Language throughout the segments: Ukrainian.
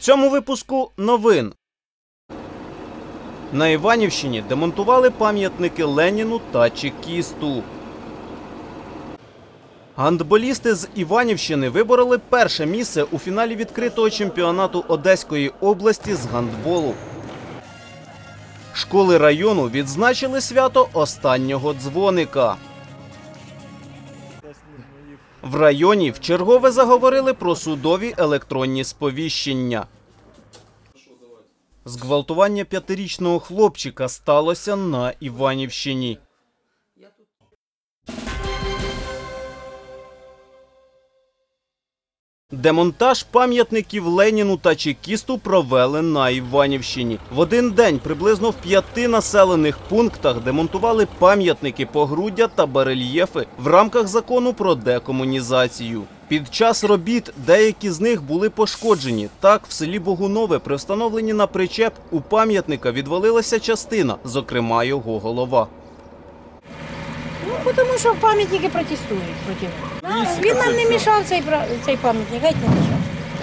цьому випуску новин. На Іванівщині демонтували пам'ятники Леніну та Чекісту. Гандболісти з Іванівщини вибороли перше місце у фіналі відкритого чемпіонату Одеської області з гандболу. Школи району відзначили свято останнього дзвоника. В районі вчергове заговорили про судові електронні сповіщення. Зґвалтування п'ятирічного хлопчика сталося на Іванівщині. Демонтаж пам'ятників Леніну та Чекісту провели на Іванівщині. В один день приблизно в п'яти населених пунктах демонтували пам'ятники погруддя та барельєфи в рамках закону про декомунізацію. Під час робіт деякі з них були пошкоджені. Так, в селі Богунове при встановленні на причеп у пам'ятника відвалилася частина, зокрема його голова Ну, тому що пам'ятники протестують проти. Да, він нам не мішав цей, пра- цей пам'ятник, геть не мішав.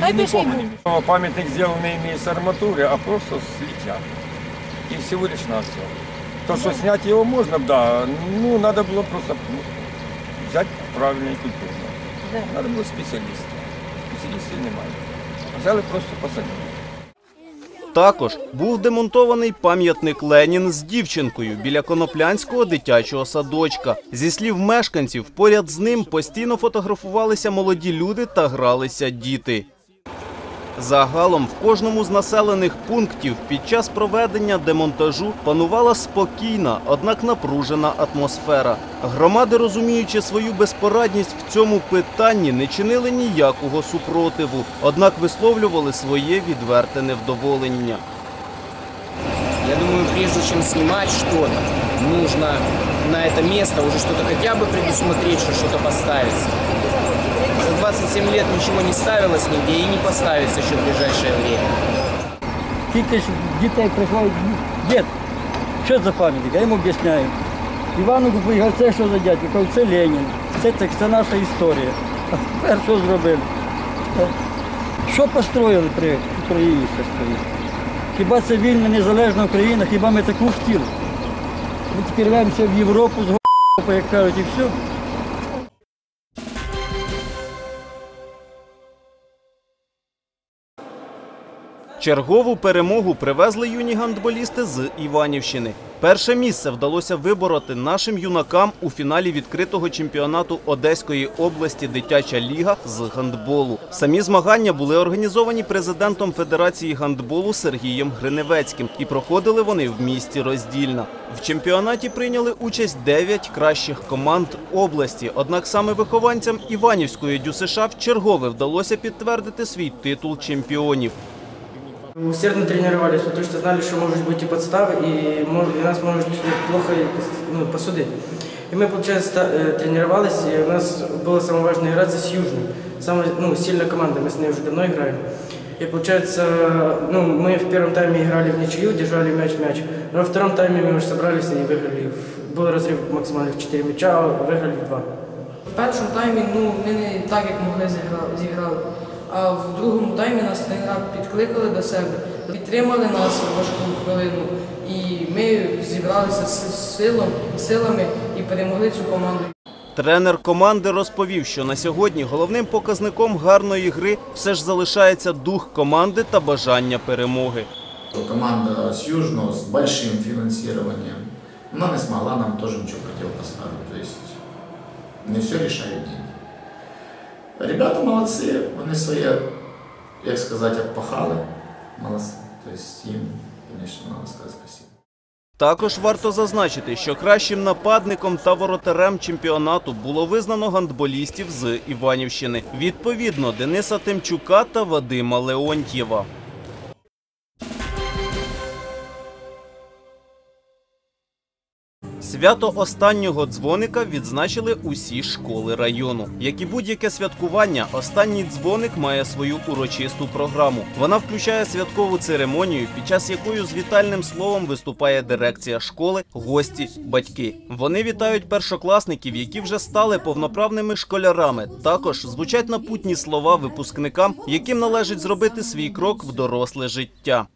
Хай би ще й був. Памятник сделанный не с арматуры, а просто с литья. И всего лишь на все. То, что снять его можно, да, ну, надо было просто ну, взять правильно и культурно. Да. Надо было специалиста. Специалистів немає. Взяли просто посадили. Також був демонтований пам'ятник Ленін з дівчинкою біля коноплянського дитячого садочка. Зі слів мешканців, поряд з ним постійно фотографувалися молоді люди та гралися діти. Загалом в кожному з населених пунктів під час проведення демонтажу панувала спокійна, однак напружена атмосфера. Громади, розуміючи свою безпорадність в цьому питанні, не чинили ніякого супротиву, однак висловлювали своє відверте невдоволення. Я думаю, прежде чем снимать что-то, нужно на это место уже что-то хотя бы предусмотреть, что что-то поставится. За 27 лет ничего не ставилось нигде и не поставится еще в ближайшее время. Тільки ж дітей приходять, дід, що за пам'ятник? Я йому об'ясняю. Івану купив, це що за дядько? Кажу, це Ленін, це, це, це наша історія. А тепер що зробили? Е, Що построїли при Україні? Хіба це вільна незалежна Україна, хіба ми таку хотіли? Ми тепер в Європу з як кажуть, і все. Чергову перемогу привезли юні гандболісти з Іванівщини. Перше місце вдалося вибороти нашим юнакам у фіналі відкритого чемпіонату Одеської області Дитяча ліга з гандболу. Самі змагання були організовані президентом Федерації гандболу Сергієм Гриневецьким і проходили вони в місті Роздільна. В чемпіонаті прийняли участь 9 кращих команд області. Однак саме вихованцям Іванівської ДЮСШ в чергове вдалося підтвердити свій титул чемпіонів. Мы Усердно тренировались, потому что знали, что может быть и подставы, и, мож- и нас может плохо ну, посудить. И мы, получается, ста- э, тренировались, и у нас была самая важная игра с Южной. Самая ну, сильная команда, мы с ней уже давно играем. И получается, ну, мы в первом тайме играли в ничью, держали мяч в мяч. Но во втором тайме мы уже собрались и выиграли. В- Был разрыв максимальный в 4 мяча, а выиграли в 2. В першому таймі ну, ми не так, як могли зігра- зіграли. А в другому таймі нас тренера підкликали до себе, підтримали нас в важку хвилину. І ми зібралися з силом, силами і перемогли цю команду. Тренер команди розповів, що на сьогодні головним показником гарної гри все ж залишається дух команди та бажання перемоги. Команда с Южного с большим финансированием, но не смогла нам тоже ничего противопоставить. То есть не все решают деньги. Ребята молодці, вони своє, як сказати, отпахали. Молодцы. То їм, звісно, треба сказати спасибо. Також варто зазначити, що кращим нападником та воротарем чемпіонату було визнано гандболістів з Іванівщини. Відповідно, Дениса Тимчука та Вадима Леонтьєва. Свято останнього дзвоника відзначили усі школи району. Як і будь-яке святкування, останній дзвоник має свою урочисту програму. Вона включає святкову церемонію, під час якої з вітальним словом виступає дирекція школи, гості, батьки. Вони вітають першокласників, які вже стали повноправними школярами. Також звучать напутні слова випускникам, яким належить зробити свій крок в доросле життя.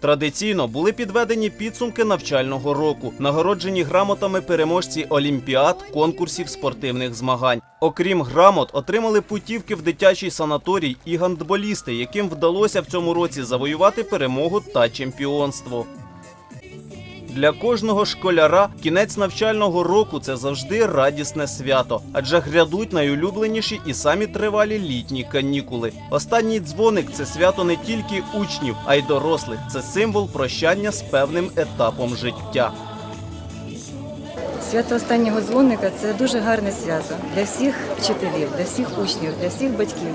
Традиційно були підведені підсумки навчального року, нагороджені грамотами переможці олімпіад, конкурсів спортивних змагань. Окрім грамот, отримали путівки в дитячий санаторій і гандболісти, яким вдалося в цьому році завоювати перемогу та чемпіонство. Для кожного школяра кінець навчального року це завжди радісне свято, адже грядуть найулюбленіші і самі тривалі літні канікули. Останній дзвоник це свято не тільки учнів, а й дорослих. Це символ прощання з певним етапом життя. Свято останнього дзвоника це дуже гарне свято для всіх вчителів, для всіх учнів, для всіх батьків.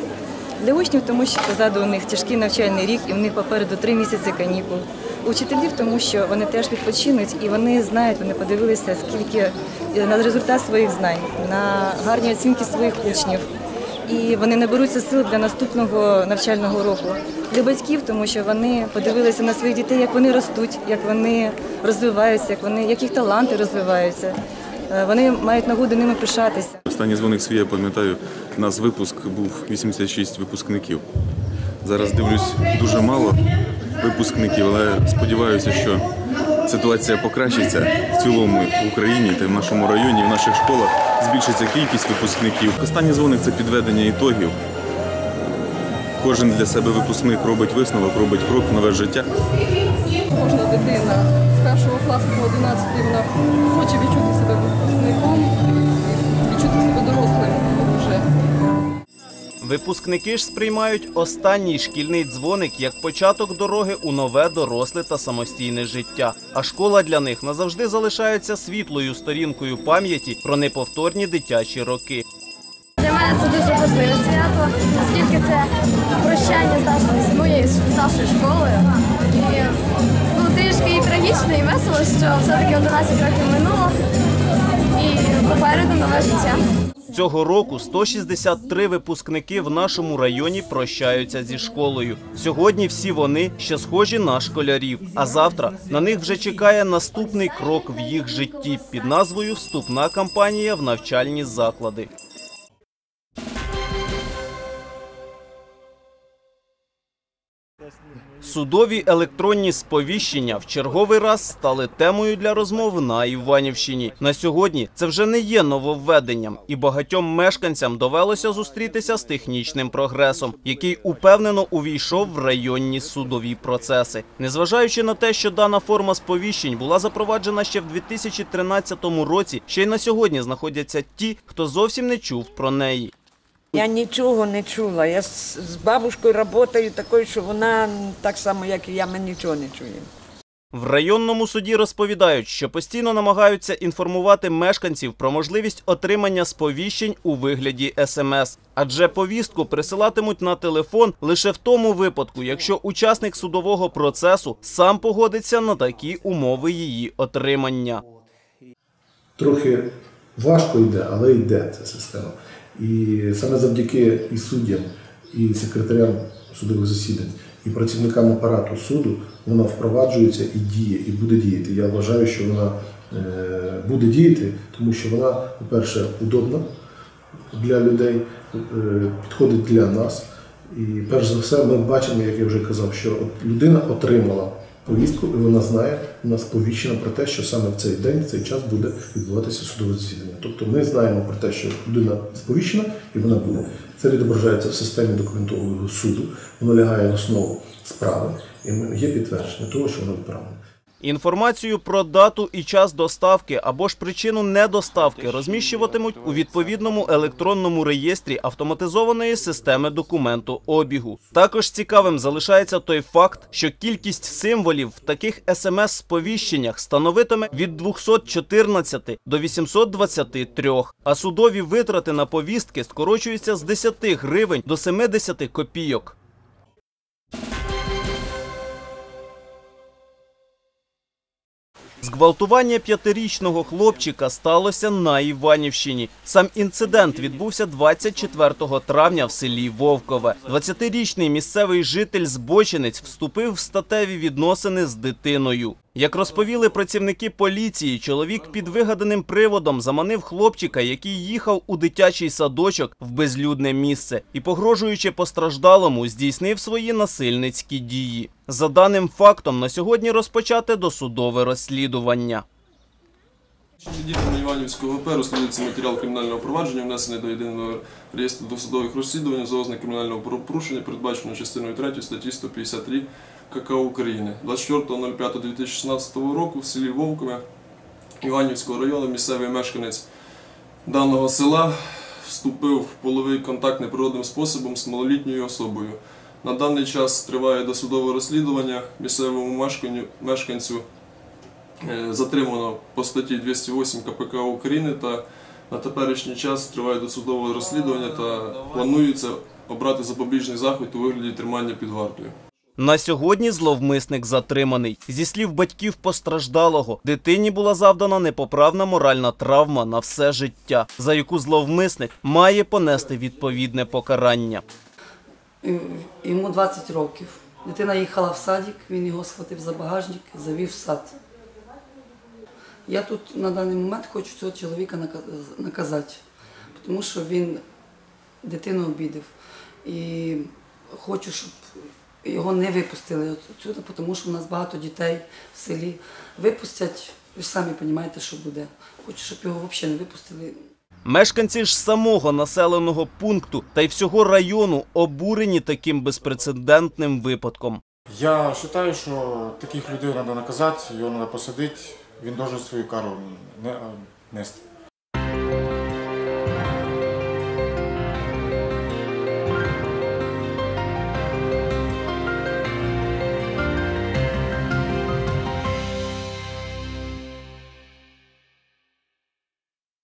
Для учнів, тому що позаду у них тяжкий навчальний рік, і в них попереду три місяці канікул. У вчителів, тому що вони теж відпочинуть і вони знають, вони подивилися, скільки е, на результат своїх знань, на гарні оцінки своїх учнів. І вони наберуться сил для наступного навчального року. Для батьків, тому що вони подивилися на своїх дітей, як вони ростуть, як вони розвиваються, як вони, як їх таланти розвиваються. Е, Вони мають нагоду ними пишатися. Останній дзвоник свій, я пам'ятаю, у нас випуск був 86 випускників. Зараз дивлюсь дуже мало випускників, але сподіваюся, що ситуація покращиться в цілому в Україні та в нашому районі, в наших школах збільшиться кількість випускників. Останній дзвоник це підведення ітогів. Кожен для себе випускник робить висновок, робить крок в нове життя. Кожна дитина з першого класу по 11 вона хоче відчути себе випускником, відчути себе дорослим вже. Випускники ж сприймають останній шкільний дзвоник як початок дороги у нове доросле та самостійне життя. А школа для них назавжди залишається світлою сторінкою пам'яті про неповторні дитячі роки. Для мене це дуже важливе свято, оскільки це прощання з нашою моєю з школою. І ну, трішки і трагічно, і весело, що все-таки 11 років минуло і попереду нове життя. Цього року 163 випускники в нашому районі прощаються зі школою. Сьогодні всі вони ще схожі на школярів. А завтра на них вже чекає наступний крок в їх житті під назвою Вступна кампанія в навчальні заклади. Судові електронні сповіщення в черговий раз стали темою для розмов на Іванівщині. На сьогодні це вже не є нововведенням, і багатьом мешканцям довелося зустрітися з технічним прогресом, який упевнено увійшов в районні судові процеси. Незважаючи на те, що дана форма сповіщень була запроваджена ще в 2013 році, ще й на сьогодні знаходяться ті, хто зовсім не чув про неї. Я нічого не чула. Я з, бабушкою працюю такою, що вона так само, як і я, ми нічого не чуємо. В районному суді розповідають, що постійно намагаються інформувати мешканців про можливість отримання сповіщень у вигляді смс. Адже повістку присилатимуть на телефон лише в тому випадку, якщо учасник судового процесу сам погодиться на такі умови її отримання. Трохи важко йде, але йде ця система. І саме завдяки і суддям, і секретарям судових засідань, і працівникам апарату суду вона впроваджується і діє, і буде діяти. Я вважаю, що вона е, буде діяти, тому що вона, по-перше, удобна для людей, е, підходить для нас. І перш за все, ми бачимо, як я вже казав, що людина отримала повістку, і вона знає, вона сповіщена про те, що саме в цей день, в цей час буде відбуватися судове засідання. Тобто ми знаємо про те, що людина сповіщена і вона буде. Це відображається в системі документового суду, воно лягає в основу справи, і є підтвердження того, що воно відправлено. Інформацію про дату і час доставки або ж причину недоставки розміщуватимуть у відповідному електронному реєстрі автоматизованої системи документу обігу. Також цікавим залишається той факт, що кількість символів в таких смс-сповіщеннях становитиме від 214 до 823, а судові витрати на повістки скорочуються з 10 гривень до 70 копійок. Зґвалтування п'ятирічного хлопчика сталося на Іванівщині. Сам інцидент відбувся 24 травня в селі Вовкове. 20-річний місцевий житель збочинець вступив в статеві відносини з дитиною. Як розповіли працівники поліції, чоловік під вигаданим приводом заманив хлопчика, який їхав у дитячий садочок в безлюдне місце і, погрожуючи постраждалому, здійснив свої насильницькі дії. За даним фактом, на сьогодні розпочате досудове розслідування. Відділення Іванівського ВП розслідується матеріал кримінального провадження, внесений до єдиного реєстру досудових розслідувань за ознак кримінального правопорушення, передбаченого частиною 3 статті 153 КК України. 24.05.2016 року в селі Вовкове Іванівського району місцевий мешканець даного села вступив в половий контакт неприродним способом з малолітньою особою. На даний час триває досудове розслідування місцевому мешканцю Е, затримано по статті 208 КПК України та на теперішній час триває досудове розслідування та планується обрати запобіжний захід у вигляді тримання під вартою. На сьогодні зловмисник затриманий. Зі слів батьків постраждалого, дитині була завдана непоправна моральна травма на все життя, за яку зловмисник має понести відповідне покарання. Йому 20 років. Дитина їхала в садик, він його схватив за багажник, завів в сад. Я тут на даний момент хочу цього чоловіка нака- наказати, тому що він дитину обідав. І хочу, щоб його не випустили отсюди, тому що в нас багато дітей в селі. Випустять, ви ж самі розумієте, що буде. Хочу, щоб його взагалі не випустили. Мешканці ж самого населеного пункту та й всього району обурені таким безпрецедентним випадком. Я вважаю, що таких людей треба наказати, його треба посадити, він має свою кару не- нести.